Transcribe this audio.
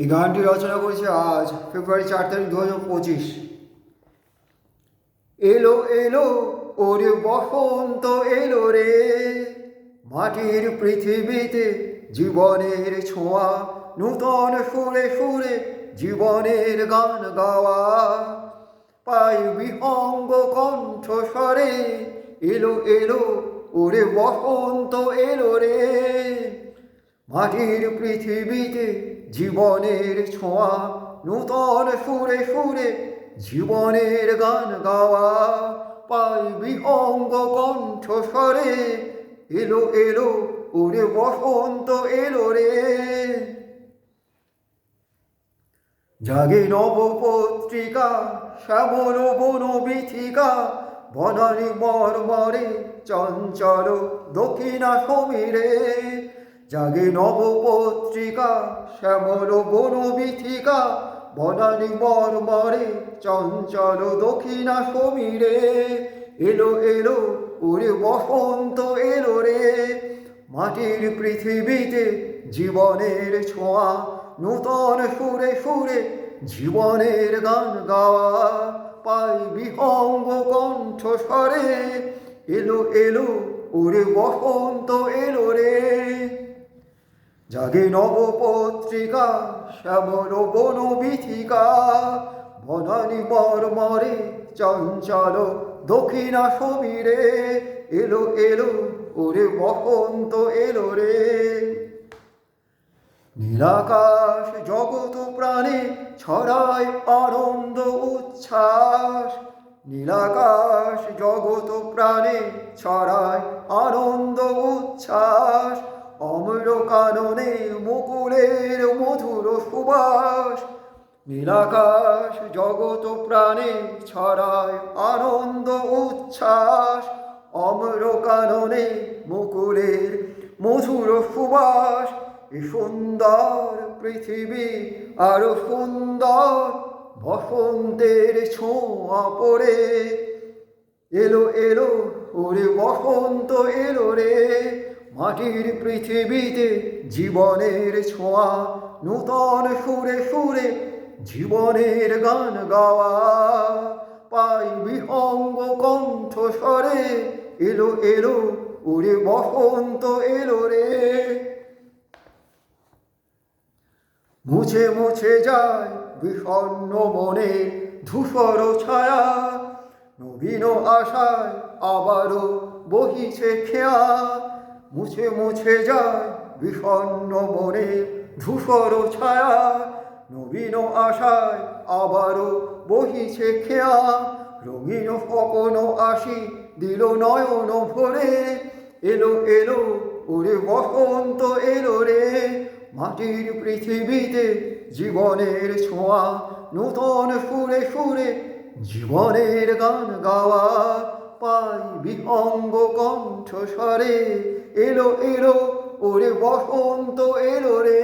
এই গানটি রচনা করেছে আজ ফেব্রুয়ারি চার তারিখ দু হাজার পঁচিশ। এলো এলো, ওরে বসন্ত এলো রে। মাটির পৃথিবীতে জীবনের ছোঁয়া, নূতন সুরে সুরে জীবনের গান গাওয়া। পাই বিহঙ্গ কণ্ঠ স্বরে এলো এলো, ওরে বসন্ত এলো রে। মাটির পৃথিবীতে জীবনের ছোঁয়া, নূতন সুরে সুরে জীবনের গান গাওয়া। পাই বিহঙ্গ কণ্ঠ স্বরে, এলো এলো, ওরে বসন্ত এলো রে। জাগে নব পত্রিকা শ্যামল বন বিথিকা, বনানি মর্মরে, চঞ্চল দক্ষিণা সমীরে জাগে নব পত্রিকা শ্যামল বন বিথিকা বনানি মর্মরে চঞ্চল দক্ষিণা সমীরে। এলো এলো, ওরে বসন্ত, এলো রে। মাটির পৃথিবীতে জীবনের ছোঁয়া, নূতন সুরে সুরে জীবনের গান গাওয়া। পাই বিহঙ্গ কণ্ঠ স্বরে এলো এলো, ওরে বসন্ত জাগে নব পত্রিকা শ্যামল বন বিথিকা বনানি মর্মরে চঞ্চল দক্ষিণা সমীরে এলো এলো, ওরে বসন্ত এলো রে। নীলাকাশ জগত প্রাণে ছড়ায় আনন্দ উচ্ছ্বাস, নীলাকাশ জগত প্রাণে ছড়ায় আনন্দ উচ্ছ্বাস অমর কাননে মুকুলের মধুর সুবাস। নীলাকাশ জগত প্রাণে ছড়ায় আনন্দ উচ্ছ্বাস। অমর কাননে মুকুলের মধুর সুবাস। সুন্দর পৃথিবী আরও সুন্দর বসন্তের ছোঁয়া পড়ে। এলো এলো, ওরে বসন্ত এলো রে। মাটির পৃথিবীতে জীবনের ছোঁয়া, নূতন সুরে সুরে জীবনের গান গাওয়া। পাই বিহঙ্গ কণ্ঠ স্বরে, এলো এলো ওরে বসন্ত এলো রে। মুছে মুছে যায় বিষণ্ণ মনে ধূসর ছায়া, নবীন আশায় আবারও বহিছে খেয়া। মুছে মুছে যায় বিষণ্ণ মনে, ধূসর ছায়া নবীন আশায় আবারও বহিছে খেয়া, রঙিন স্বপন আসি দিল নয়ন ভরে। এলো এলো, ওরে বসন্ত এলো রে। মাটির পৃথিবীতে জীবনের ছোঁয়া, নূতন সুরে সুরে জীবনের গান গাওয়া। পাই বিহঙ্গ কণ্ঠ স্বরে। এলো এলো ওরে বসন্ত এলো রে।